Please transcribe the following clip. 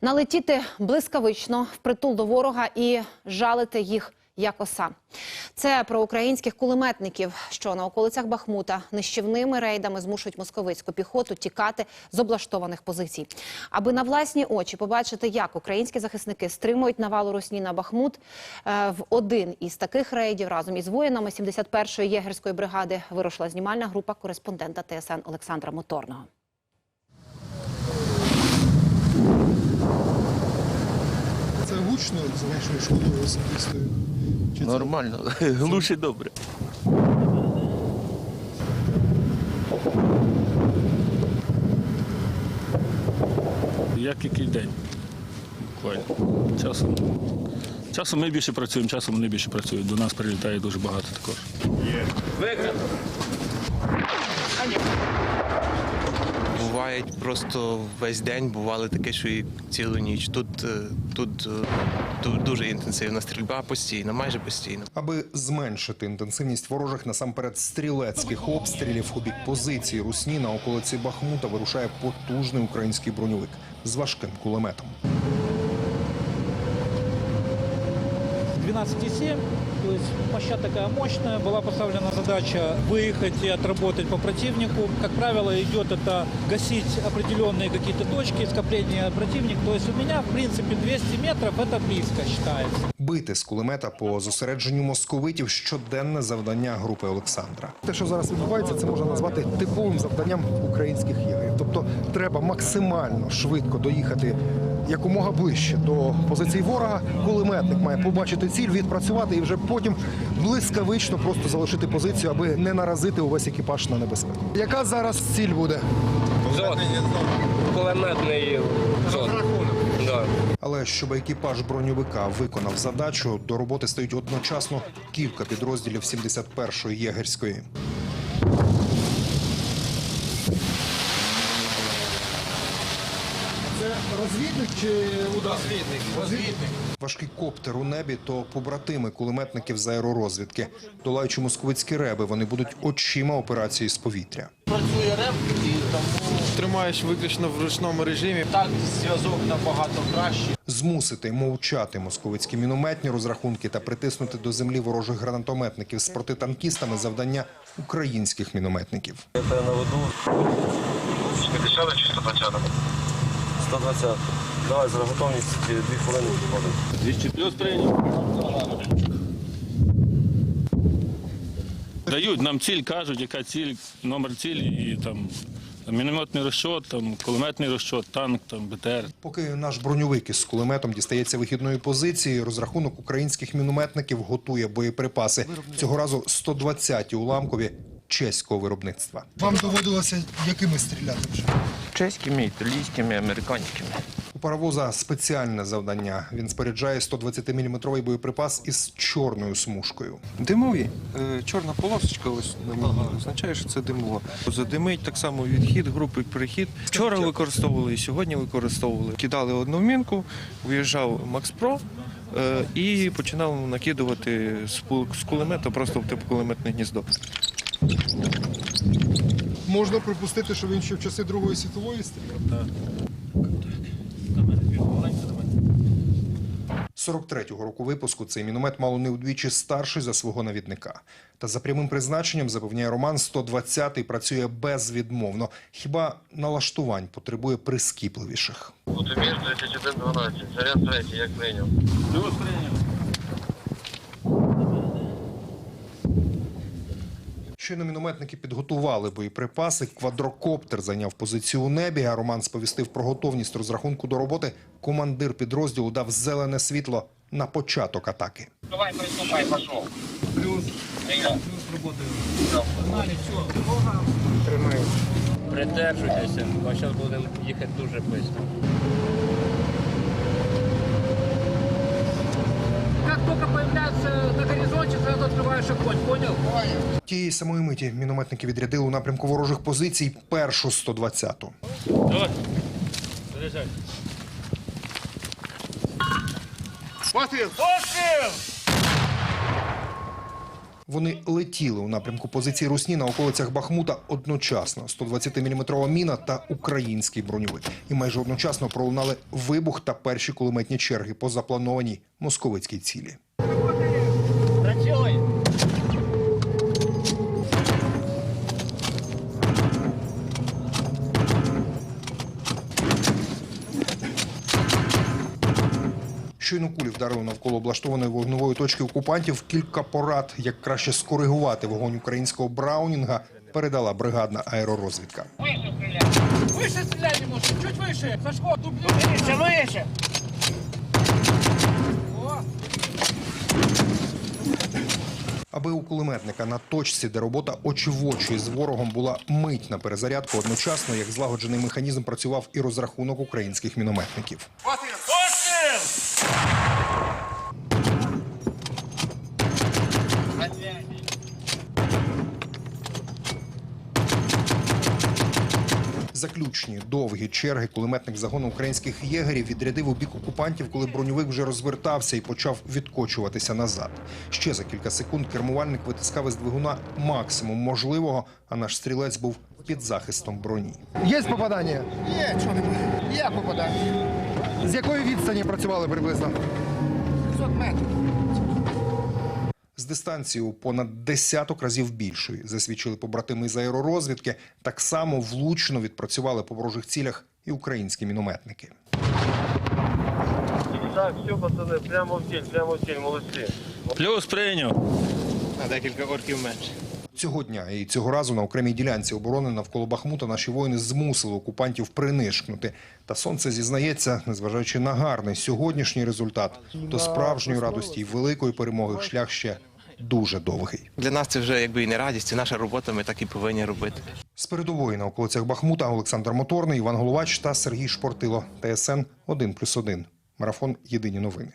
налетіти блискавично впритул до ворога і жалити їх як оса. Це про українських кулеметників, що на околицях Бахмута нищівними рейдами змушують московицьку піхоту тікати з облаштованих позицій. Аби на власні очі побачити, як українські захисники стримують навалу русні на Бахмут, е, в один із таких рейдів разом із воїнами 71-ї єгерської бригади вирушила знімальна група кореспондента ТСН Олександра Моторного. Це гучно за вашою шкодою особистою? Чи це Нормально, глушить добре. Як який день. Буквально. Часом, часом ми більше працюємо, часом вони більше працюють. До нас прилітає дуже багато також. Буває просто весь день, бували таке, що і цілу ніч. Тут, е, тут, е, тут дуже інтенсивна стрільба постійно, майже постійно. Аби зменшити інтенсивність ворожих насамперед стрілецьких обстрілів у бік позиції Русні на околиці Бахмута вирушає потужний український броньовик з важким кулеметом. 12,7 То есть площадка такая мощная. Была поставлена задача выехать и отработать по противнику. Как правило, идет это гасить определенные какие-то точки скопления противника. То есть у меня, в принципе, 200 метров это близко считается. Бити з кулемета по зосередженню московитів щоденне завдання групи Олександра. те, що зараз відбувається, це можна назвати типовим завданням українських єгерів. Тобто треба максимально швидко доїхати якомога ближче до позиції ворога. Кулеметник має побачити ціль, відпрацювати і вже потім блискавично просто залишити позицію, аби не наразити увесь екіпаж на небезпеку. Яка зараз ціль буде? Кулеметний. Да. Але щоб екіпаж броньовика виконав задачу, до роботи стають одночасно кілька підрозділів 71-ї єгерської. Розвідник чи удар? Розвідник. Важкий коптер у небі то побратими кулеметників з аеророзвідки. Долаючи московицькі реби, вони будуть очима операції з повітря. працює реп і тому Тримаєш виключно в ручному режимі. так зв'язок набагато кращий. Змусити мовчати московицькі мінометні розрахунки та притиснути до землі ворожих гранатометників з протитанкістами завдання українських мінометників. Я тебе наведу. 50 чи 120? 120. Давай, зараз готовність, дві хвилини підходимо. 200 плюс прийняв. Дають нам ціль, кажуть, яка ціль, номер цілі і там мінометний розчот, там кулеметний розчот, танк, там БТР. Поки наш броньовик із кулеметом дістається вихідної позиції, розрахунок українських мінометників готує боєприпаси. Цього разу 120-ті уламкові чеського виробництва. Вам доводилося якими стріляти вже? Чеськими, італійськими, американськими. У паровоза спеціальне завдання. Він споряджає 120-мм боєприпас із чорною смужкою. Димові. Е, Чорна полосочка ось на ній означає, що це димова. Задимить так само відхід, групи перехід. Вчора використовували і сьогодні використовували. Кидали одну мінку, виїжджав Макс Про е, і починав накидувати з пул- з кулемета просто в типу кулеметне гніздо. Можна припустити, що він ще в часи Другої світової стріляв? 43-го року випуску цей міномет мало не вдвічі старший за свого навідника. Та за прямим призначенням, запевняє Роман, 120-й працює безвідмовно. Хіба налаштувань потребує прискіпливіших. Тут між 31-12, заряд третій, як прийняв. Плюс прийняв. Щойно мінометники підготували боєприпаси. Квадрокоптер зайняв позицію у небі. А Роман сповістив про готовність розрахунку до роботи. Командир підрозділу дав зелене світло на початок атаки. Давай приступай, пошов. Плюс. Придержуйтеся, бо зараз будемо їхати дуже швидко. Как только появляется на горизонте, сразу открываешь понял? Тієї самої миті мінометники відрядили у напрямку ворожих позицій першу 120-ту. Давай. Заряджай. Вони летіли у напрямку позиції Русні на околицях Бахмута одночасно. 120-мм міна та український броньовик. І майже одночасно пролунали вибух та перші кулеметні черги по запланованій московицькій цілі. Щойно кулі вдарили навколо облаштованої вогневої точки окупантів. Кілька порад, як краще скоригувати вогонь українського браунінга, передала бригадна аеророзвідка. Вище стріляй не! Чуть вище! Сашко, дублю! Вище, вище! Аби у кулеметника на точці, де робота очі в очі з ворогом була мить на перезарядку, одночасно як злагоджений механізм працював і розрахунок українських мінометників. Заключні довгі черги кулеметник загону українських єгерів відрядив у бік окупантів, коли броньовик вже розвертався і почав відкочуватися назад. Ще за кілька секунд кермувальник витискав із двигуна максимум можливого, а наш стрілець був під захистом броні. Є попадання? Є, чого не буде? Є попадання. З якої відстані працювали приблизно? 500 метрів. З дистанції у понад десяток разів більшої засвідчили побратими з аеророзвідки. Так само влучно відпрацювали по ворожих цілях і українські мінометники. Так, все, пацани, прямо в ціль, прямо в ціль, молодці. Плюс прийняв. На декілька орків менше. Цього дня і цього разу на окремій ділянці оборони навколо Бахмута наші воїни змусили окупантів принишкнути. Та сонце зізнається, незважаючи на гарний сьогоднішній результат, до справжньої радості і великої перемоги шлях ще дуже довгий. Для нас це вже якби і не радість, це наша робота, ми так і повинні робити. З передової на околицях Бахмута Олександр Моторний, Іван Головач та Сергій Шпортило. ТСН 1+,1. Марафон Єдині новини.